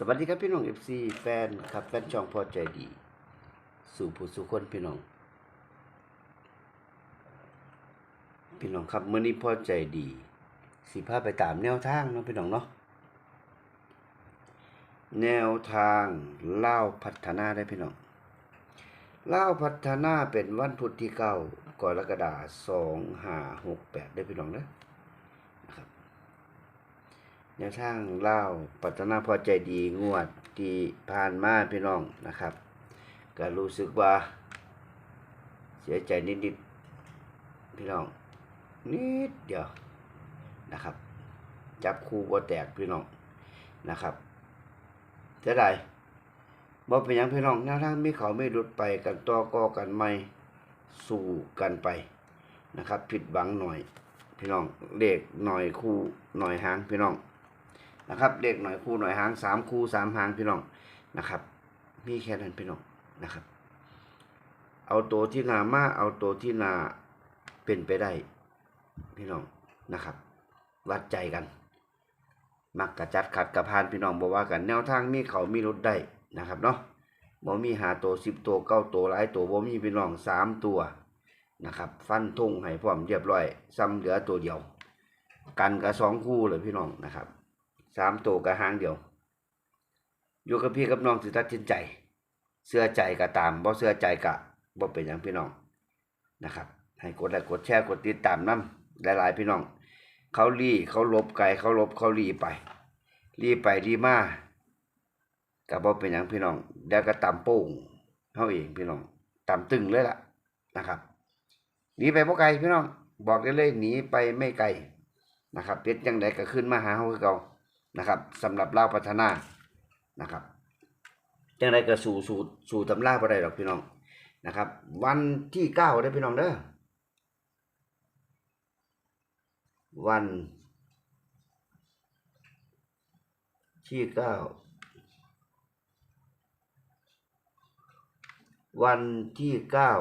สวัสดีครับพี่น้อง FC แฟนครับแฟนช่องพอใจดี สู่ผู้สู่คนพี่น้อง พี่น้องครับเมื้อนี้พอใจดีสิพาไปตามแนวทางเนาะพี่น้องเนาะแนวทางเล่าพัฒนาได้พี่น้องเล่าพัฒนาเป็นวันพุธที่เก้ากรกฎาคม2568ได้พี่น้องเด้อนะ แนวทางเล่าปัฒนาพอใจดีงวดที่ผ่านมาพี่น้องนะครับ ก็รู้สึกว่า เสียใจนิดๆพี่น้อง นิดเดียวนะครับ จับคู่บ่แตกพี่น้องนะครับจะได้บ่เป็นยังพี่น้องแนวทางมีเขาไม่หลุดไปกันต่อก็กันไม่สู่กันไปนะครับ ผิดหวังหน่อย พี่น้องเลขหน่อยคู่หน่อยหางพี่น้อง นะครับเด็กหน่อยคูหน่อยหางสามคูสามหางพี่น้องนะครับมีแค่นั้นพี่น้องนะครับ เอาตัวที่นามาเอาตัวที่นาเป็นไปได้พี่น้องนะครับ วัดใจกัน มักกระจัดขัดกระพานพี่น้องบอกว่ากันแนวทางมีเขามีรุดได้นะครับเนาะบ่มีหาตัวสิบตัวเก้าตัวหลายตัวบ่มีพี่น้องสามตัวนะครับ ฟันท่งให้พร้อมเรียบร้อยซ้ำเหลือตัวเดียว กันกับสองคู่เลยพี่น้องนะครับ สามตัวกับหางเดียว อยู่กับพี่กับน้องสิตัดสินใจ เสื้อใจก็ตามบ่เสื้อใจก็บ่เป็นอย่างพี่น้องนะครับ ให้กดไลค์กดแชร์กดติดตามนำหลายๆพี่น้อง เขาลี่เขาลบไกลเขาลบเขาลี่ไปลี่ไปลี่มาก็บ่เป็นอย่างพี่น้องแล้วก็ตามโป่งเฮาเองพี่น้องตามตึงเลยล่ะนะครับหนีไปบ่ไกลพี่น้องบอกได้เลยหนีไปไม่ไกลนะครับเป็ดจังไดก็ขึ้นมาหาเฮาคือเก่า นะครับสำหรับเล่าพัฒนานะครับจังไรก็สู่สู่สู่ตำราบ่ได้ดอกพี่น้องนะครับ วันที่เก้าได้อพี่น้องเด้อวันที่เก้าวันที่เก้า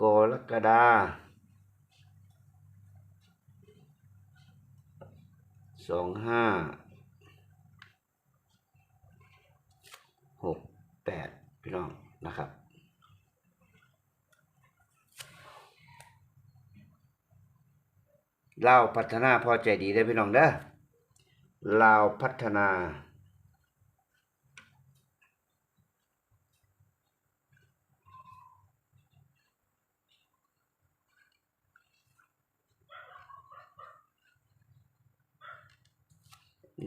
กรกฎา สองห้าหกแปดพี่น้องนะครับลาวพัฒนาพอใจดีได้พี่น้องเด้อลาวพัฒนา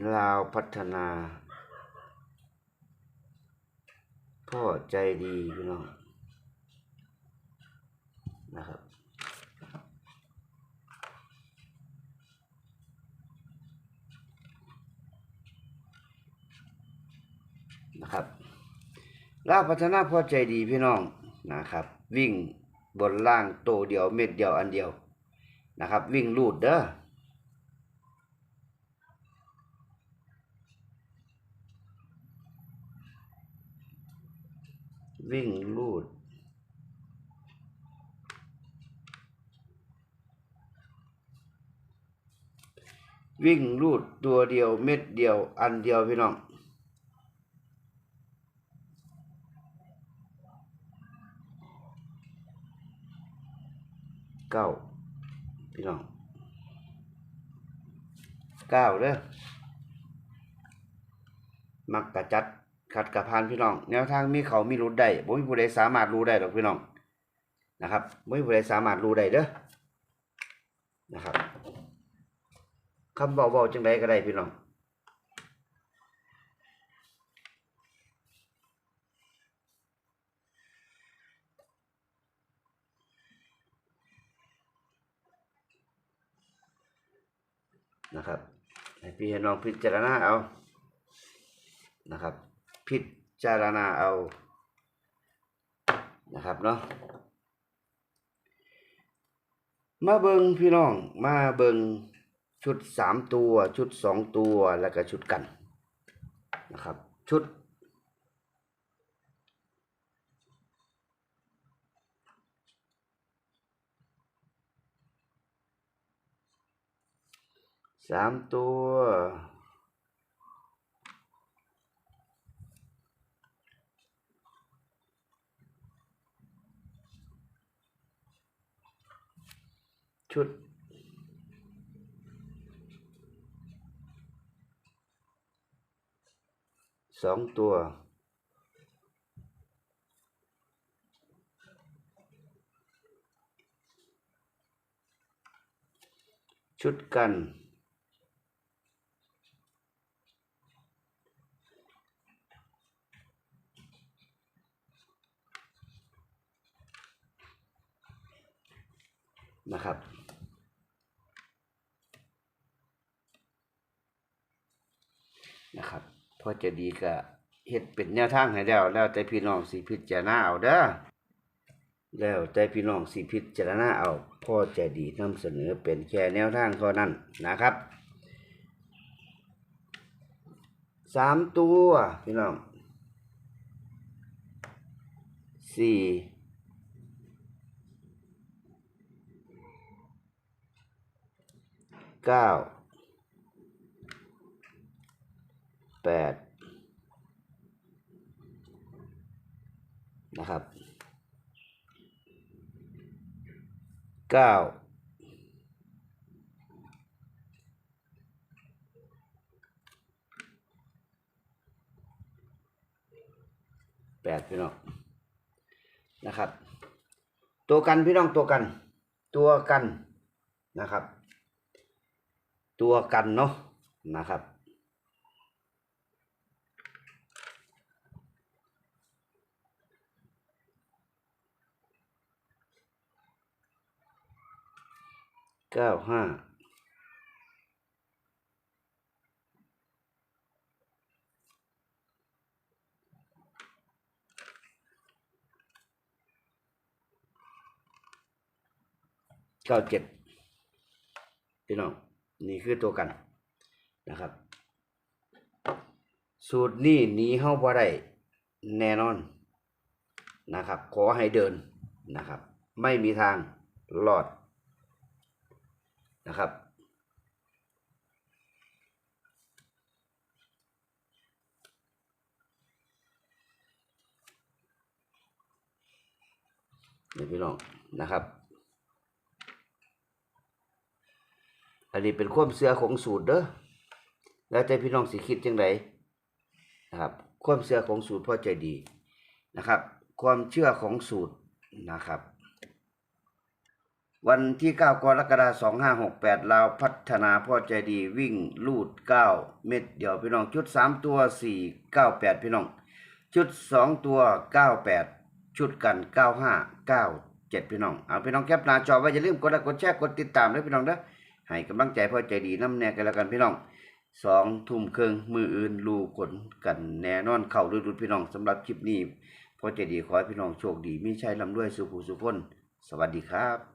ลาวพัฒนา พ่อใจดีพี่น้องนะครับนะครับลาวพัฒนาพ่อใจดีพี่น้องนะครับ วิ่งบนล่างโตเดียวเม็ดเดียวอันเดียวนะครับ วิ่งลูดเด้อ วิ่งลูด วิ่งลูดตัวเดียวเม็ดเดียวอันเดียวพี่น้องเก้าพี่น้องเก้าเด้อมักกะจัด ขัดกับพานพี่น้อง แนวทางมีเขามีรู้ได้บ่มีผู้ใดสามารถรู้ได้หรอกพี่น้องนะครับบ่มีผู้ใดสามารถรู้ได้เด้อนะครับคำเบาๆจังไดก็ได้พี่น้องนะครับให้พี่ให้น้องพิจารณาเอานะครับ พิจารณาเอานะครับเนาะมาเบิงพี่น้องมาเบิงชุดสามตัวชุดสองตัวแล้วก็ชุดกันนะครับชุดสามตัว ชุด สองตัว ชุดกันนะครับ นะครับ พอจะดีก็เฮ็ดเป็นแนวทางให้แล้ว แล้วแต่พี่น้องสิพิจารณาเอาเด้อแล้วแต่พี่น้องสิพิจารณาเอาพ่อจะดีนำเสนอเป็นแค่แนวทางเท่านั้นนะครับสามตัวพี่น้องสี่เก้า แปดนะครับเก้าแปดพี่น้องนะครับ ตัวกันพี่น้องตัวกัน ตัวกันนะครับ ตัวกันเนาะนะครับ เก้าห้าเก้าเจ็ดพี่น้องนี่คือตัวกันนะครับ สูตรนี้หนีเข้าบ่ได้แน่นอนนะครับ ขอให้เดินนะครับ ไม่มีทางรอด นะครับ นี่พี่น้องนะครับ อันนี้เป็นความเสื่อของสูตรเด้อ แล้วแต่พี่น้องสิคิดจังไดนะครับ ความเชื่อของสูตรพ่อใจดีนะครับ ความเชื่อของสูตรนะครับ วันที่ 9 กรกฎาคม2568ลาวพัฒนาพ่อใจดีวิ่งลูด 9 เม็ดเดี๋ยวพี่น้อง ชุด 3 ตัว 4 98 พี่น้อง ชุด 2 ตัว 98 ชุดกัน 95 97 พี่น้อง เอาพี่น้องแคปหน้าจอไว้อย่าลืมกดไลค์กดแชร์กดติดตามด้วยพี่น้องเด้อให้กำลังใจพ่อใจดีน้ำแน่กันแล้วกันพี่น้องสองทุ่มเครึ่องมืออื่นลูกนกันแน่นอนเข้าดุดพี่น้องสำหรับคลิปนี้พ่อใจดีขอให้พี่น้องโชคดีมีชัยลำด้วยสุขสุขนสวัสดีครับ